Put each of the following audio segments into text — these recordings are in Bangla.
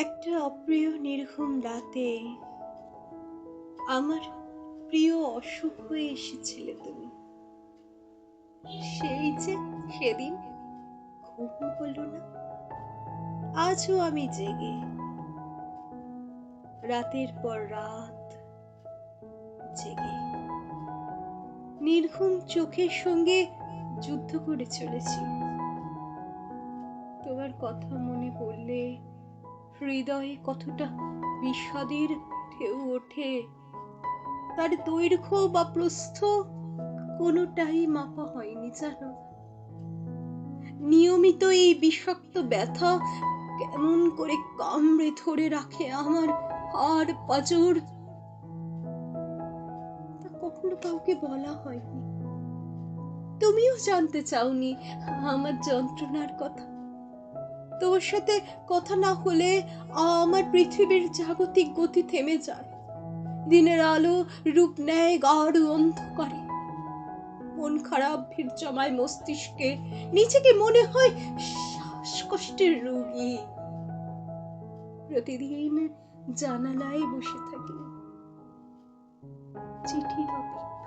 একটা অপ্রিয় নির্ঘুম রাতে আমার প্রিয় অসুখ হয়ে এসেছিলে তুমি। সেই যে সেদিন ঘুম হলো না, আজও আমি জেগে। রাতের পর রাত জেগে। নির্ঘুম চোখের সঙ্গে যুদ্ধ করে চলেছি। তোমার কথা মনে পড়লে হৃদয়ে কতটা বিষাদের ঢেউ ওঠে, তার দৈর্ঘ্য বা প্রস্থ কোনোটাই মাপা হয়নি জানো নিয়মিত এই বিষাক্ত ব্যথা কেমন করে কামড়ে ধরে রাখে আমার হাড় পাজর, তা কখনো কাউকে বলা হয়নি। তুমিও জানতে চাওনি আমার যন্ত্রণার কথা। তোর সাথে কথা না হলে আমার পৃথিবীর জাগতিক গতি থেমে যায়। দিনের আলো রূপ নেয় গাঢ় অন্ধকারে। মন খারাপ, ভিড় জমায় মস্তিষ্কে। নিজেকে মনে হয় শ্বাসকষ্টের রোগী। প্রতিদিন জানালায় বসে থাকি। চিঠির অপেক্ষায়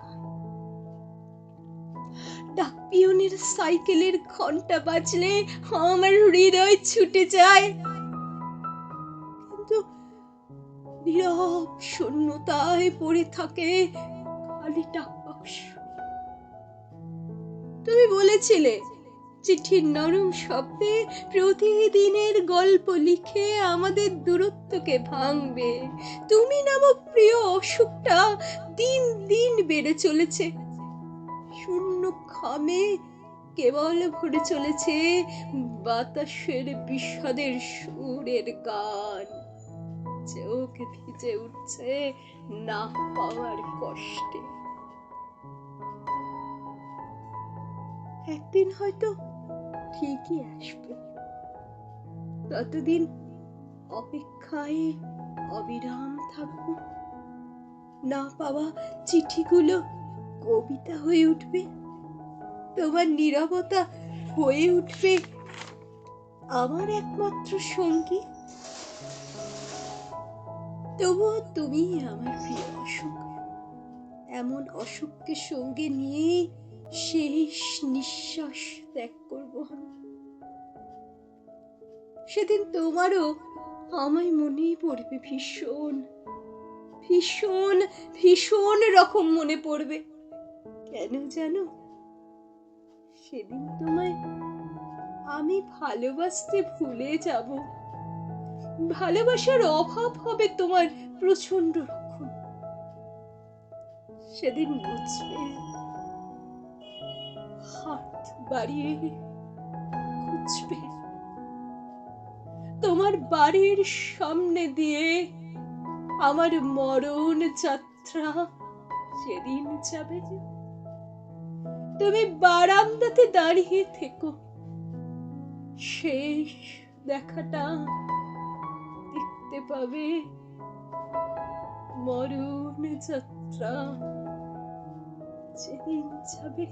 ডাক পিয়নের সাইকেলের ঘণ্টা বাজলে আমার হৃদয় ছুটে যায়। কিন্তু নীরব শূন্যতায় পড়ে থাকে খালি টাক বাক্স তুমি বলেছিলে চিঠির নরম শব্দে প্রতিদিনের গল্প লিখে আমাদের দূরত্বকে ভাঙবে। তুমি নামক প্রিয় অসুখটা দিন দিন বেড়ে চলেছে। শূন্য খামে কেবল ভরে চলেছে বাতাসের বিষাদের সুরের গান। চোখ ভিজে উঠছে না পাওয়ার কষ্টে। একদিন হয়তো ঠিকই আসবে। ততদিন অপেক্ষায় অবিরাম থাকব। না পাওয়া চিঠিগুলো কবিতা হয়ে উঠবে? তোমার নীরবতা হয়ে উঠবে? আমার একমাত্র সঙ্গী? তবুও তুমি আমার প্রিয় অসুখ এমন অসুখকে সঙ্গে নিয়ে শেষ নিঃশ্বাস ত্যাগ করব সেদিন তোমারও আমায় মনেই পড়বে ভীষণ ভীষণ ভীষণ রকম মনে পড়বে। কেন জানো? সেদিন তোমায় আমি ভালোবাসতে ভুলে যাব। ভালোবাসার অভাব হবে তোমার প্রচণ্ড রকম সেদিন বুঝবে, হাত বাড়িয়ে খুঁজবে। তোমার বাড়ির সামনে দিয়ে আমার মরণ যাত্রা সেদিন যাবে যে তুমি বারান্দাতে দাঁড়িয়ে থেকো। শেষ দেখাটা দেখতে পাবে মরণ যাত্রা। যেদিন যাবে